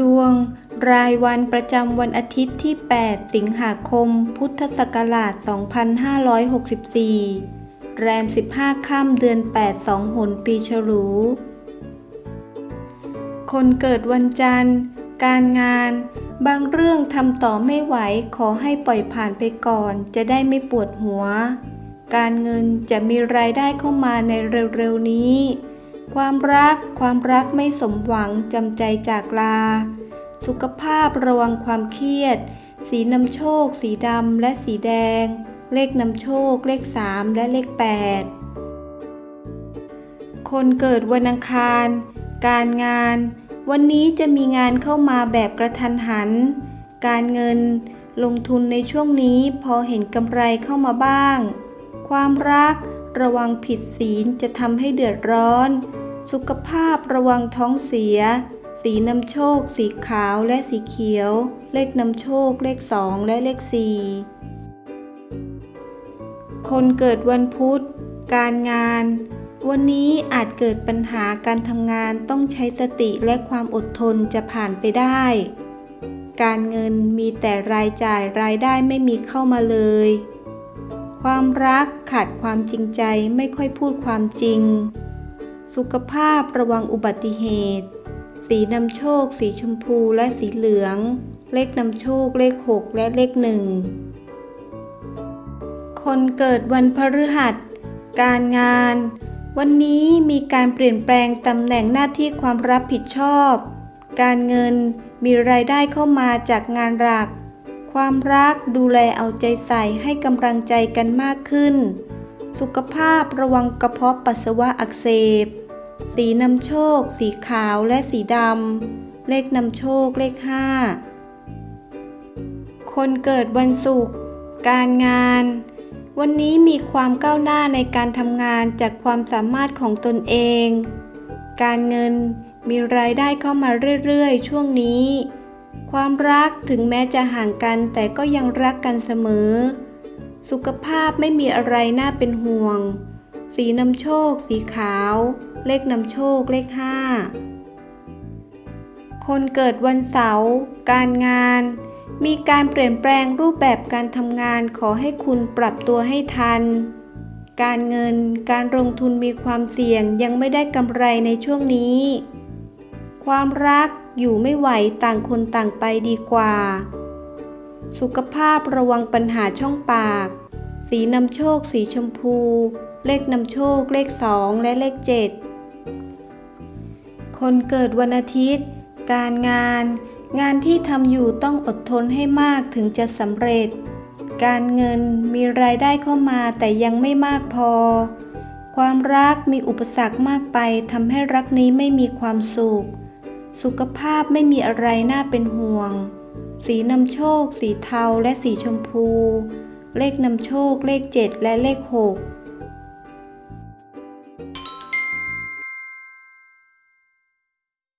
ดวง รายวันประจำวันอาทิตย์ที่ 8 สิงหาคม พุทธศักราช 2564 แรม 15 ค่ำเดือน 8 2หนปีฉลู คนเกิดวันจันทร์ การงาน บางเรื่องทำต่อไม่ไหวขอให้ปล่อยผ่านไปก่อนจะได้ไม่ปวดหัว การเงินจะมีรายได้เข้ามาในเร็วๆนี้ ความรักความรักไม่สมหวังจำใจจากลา สุขภาพระวังความเครียด สีนำโชค สีดำและสีแดง เลขนำโชค เลข 3 และเลข 8 คนเกิดวันอังคาร การงาน วันนี้จะมีงานเข้ามาแบบกระทันหัน การเงิน ลงทุนในช่วงนี้พอเห็นกำไรเข้ามาบ้าง ความรักระวังผิดศีลจะทำให้เดือดร้อน สุขภาพระวังท้องเสีย สีนำโชค สีขาวและสีเขียว เลขนำโชค เลขสองและเลขสี่คนเกิดวันพุธ การงาน วันนี้อาจเกิดปัญหาการทำงานต้องใช้สติและความอดทนจะผ่านไปได้ การเงินมีแต่รายจ่ายรายได้ไม่มีเข้ามาเลย ความรักขาดความจริงใจไม่ค่อยพูดความจริง สุขภาพระวังอุบัติเหตุ สีนำโชค สีชมพูและสีเหลือง เลขนำโชคเลข 6 และเลขหนึ่งคนเกิดวันพฤหัส การงาน วันนี้มีการเปลี่ยนแปลงตำแหน่งหน้าที่ความรับผิดชอบ การเงินมีรายได้เข้ามาจากงานหลัก ความรักดูแลเอาใจใส่ให้กำลังใจกันมากขึ้น สุขภาพระวังกระเพาะปัสสาวะอักเสบ สีนำโชค สีขาวและสีดำ เลขนำโชคเลข 5 คนเกิดวันศุกร์ การงาน วันนี้มีความก้าวหน้าในการทำงานจากความสามารถของตนเอง การเงินมีรายได้เข้ามาเรื่อยๆ ช่วงนี้ ความรักถึงแม้จะห่างกันแต่ก็ยังรักกันเสมอ สุขภาพไม่มีอะไรน่าเป็นห่วง สีนำโชค สีขาว เลขนำโชค เลข 5 คนเกิดวันเสาร์ การงาน มีการเปลี่ยนแปลงรูปแบบการทำงานขอให้คุณปรับตัวให้ทัน การเงิน การลงทุนมีความเสี่ยงยังไม่ได้กำไรในช่วงนี้ ความรักอยู่ไม่ไหวต่างคนต่างไปดีกว่า สุขภาพระวังปัญหาช่องปาก สีนำโชค สีชมพู เลขนำโชค เลขสองและเลขเจ็ดคนเกิดวันอาทิตย์ การงาน งานที่ทำอยู่ต้องอดทนให้มากถึงจะสำเร็จ การเงินมีรายได้เข้ามาแต่ยังไม่มากพอ ความรักมีอุปสรรคมากไปทำให้รักนี้ไม่มีความสุข สุขภาพไม่มีอะไรน่าเป็นห่วง สีนำโชค สีเทาและสีชมพู เลขนำโชค เลข 7 และเลข 6